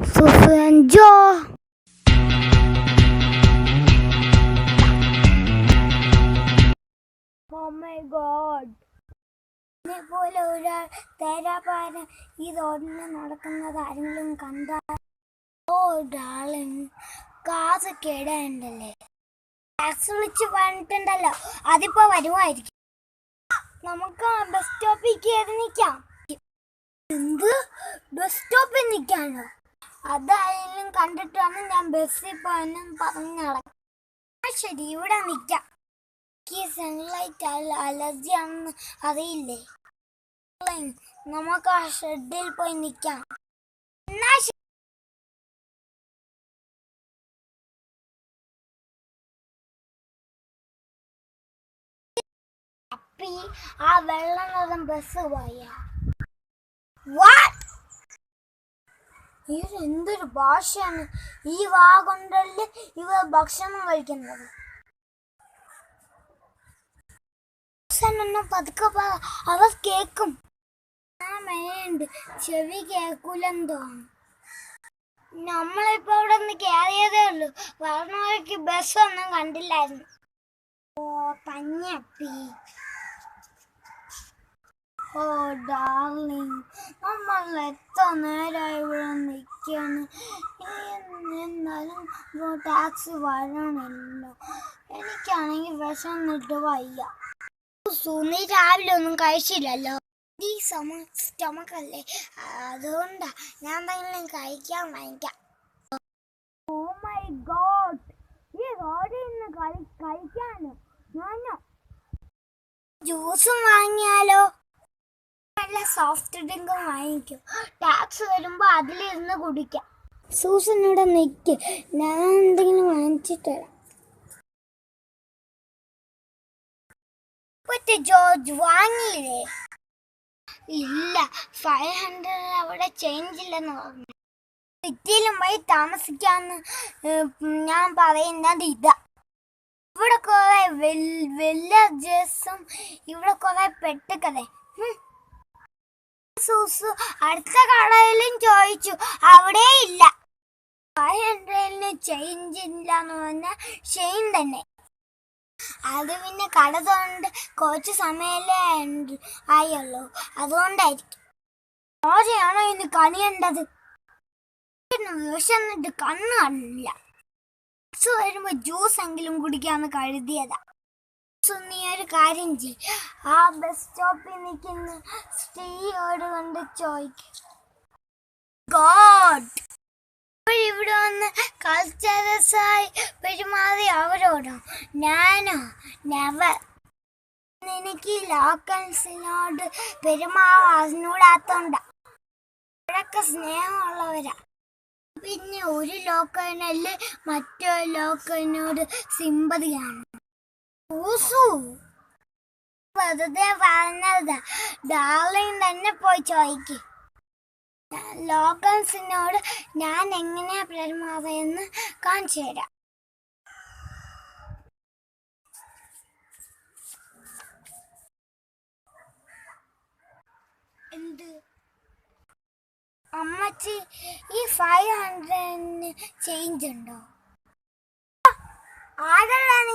Susu ജോ. പോലെ ഒരാൾ തേരാപാര ഈ റോഡിൽ നടക്കുന്നത് ആരെങ്കിലും കണ്ടാൽ ഓ ഡാളിങ് കാസ് കേടാണ്ടല്ലേ ടാക്സ് വിളിച്ച് പറഞ്ഞിട്ടുണ്ടല്ലോ. അതിപ്പോ വരുമായിരിക്കും. നമുക്ക് ബസ് സ്റ്റോപ്പിൽ കയറി നിൽക്കാം എന്ത്? ബസ് സ്റ്റോപ്പിൽ നിൽക്കാനോ അതായാലും കണ്ടിട്ടാണ് ഞാൻ ബസ്സിൽ പോയെന്നും പറഞ്ഞു ശരി ഇവിടെ നിൽക്കാം എനിക്ക് സൺലൈറ്റ് അലർജി ആണെന്ന് അറിയില്ലേ? നമുക്ക് ആ ഷെഡിൽ പോയി നിൽക്കാം എന്നാ ആ വെള്ളം നിറം ബസ് പോയ. ഇത് എന്തൊരു ഭാഷയാണ്? ഈ വാ കൊണ്ടല്ലേ ഇവ ഭക്ഷണം കഴിക്കുന്നത്. പതുക്കെ അവർ കേക്കും. ചെവി കേക്കൂലെന്ന് നമ്മളിപ്പോ ഇവിടെ നിന്ന് കയറിയതേ ഉള്ളൂ ബസ് ബസ്സൊന്നും കണ്ടില്ലായിരുന്നു. ഓ തഞ്ഞപ്പി ഓ ഡാർലിംഗ് നമ്മൾ എത്ര നേരമായി ഇവിടെ നിൽക്കാണ് എന്നാലും ടാക്സി വരണല്ലോ എനിക്കാണെങ്കിൽ വിശന്നിട്ട് വയ്യ സുനി രാവിലെ ഒന്നും കഴിച്ചില്ലല്ലോ ഈ സമ സ്റ്റമക്ക് അല്ലേ അതുകൊണ്ടാ ഞാൻ എന്തെങ്കിലും കഴിക്കാൻ വാങ്ങിക്കാം ഓ മൈ ഗോഡ് ഈ റോഡിൽ നിന്ന് കഴിക്കാനോ ഞാനോ ജ്യൂസും വാങ്ങിയാലോ സോഫ്റ്റ് ഡ്രിങ്ക് വാങ്ങിക്കും. ടാക്സ് വരുമ്പോൾ അതിലിരുന്ന് കുടിക്കാം. സൂസനോടെ നിൽക്ക് ഞാൻ എന്തെങ്കിലും വാങ്ങിച്ചിട്ട് തരാം മറ്റേ ജോർജ് വാങ്ങിയില്ലേ? ഇല്ല ഫൈവ് ഹൺഡ്രഡ് അവിടെ ചേഞ്ച് ഇല്ലെന്ന് പറഞ്ഞു സിറ്റിയിലും പോയി താമസിക്കാന്ന് ഞാൻ പറയുന്നത് ഇതാ. ഇവിടെ കുറെ വില്ലേജസും ഇവിടെ കുറെ പെട്ടുകതെ സൂസു അടുത്ത കടയിലും ചോദിച്ചു അവിടെ ഇല്ല. ചേഞ്ച് ഇല്ല എന്ന് പറഞ്ഞാൽ ഷെയിൻ തന്നെ. അത് പിന്നെ കട തോണ്ട് കുറച്ച് സമയമല്ലേ ആയുള്ളൂ. അതുകൊണ്ടായിരിക്കും. ഓജയാണോ ഇന്ന് കണിയേണ്ടത്? വിഷന്നിട്ട് കണ്ണ് കാണില്ല വരുമ്പോ ജ്യൂസ് എങ്കിലും കുടിക്കാന്ന് കരുതിയതാ. സോ, നീ ഒരു കാര്യം ചെയ് ആ ബസ് സ്റ്റോപ്പിൽ നിൽക്കുന്ന സ്ത്രീയോട് കൊണ്ട് ചോദിക്കും. ഗോഡ്! ഇവിടെ വന്ന് കൾച്ചറസായി പെരുമാറി അവരോടോ? ഞാനോ? നെവർ. എനിക്ക് ലോക്കൽസിനോട് പെരുമാറാഞ്ഞൂടാത്തോണ്ട അവരൊക്കെ സ്നേഹമുള്ളവരാ. പിന്നെ ഒരു ലോക്കനല്ലേ മറ്റൊരു ലോക്കനോട് സിമ്പതിയാണ് ഊസു വെറുതെ പറഞ്ഞതാ. ഡാർലിംഗ് തന്നെ പോയി ചോദിക്കും. ലോക്കൽസിനോട് ഞാൻ എങ്ങനെയാ പെരുമാറിയെന്ന് കാണിച്ചു തരാം. എന്ത്? അമ്മച്ചി ഈ ഫൈവ് ഹൺഡ്രഡിന് ചേഞ്ച് ഉണ്ടോ? ആരാണ്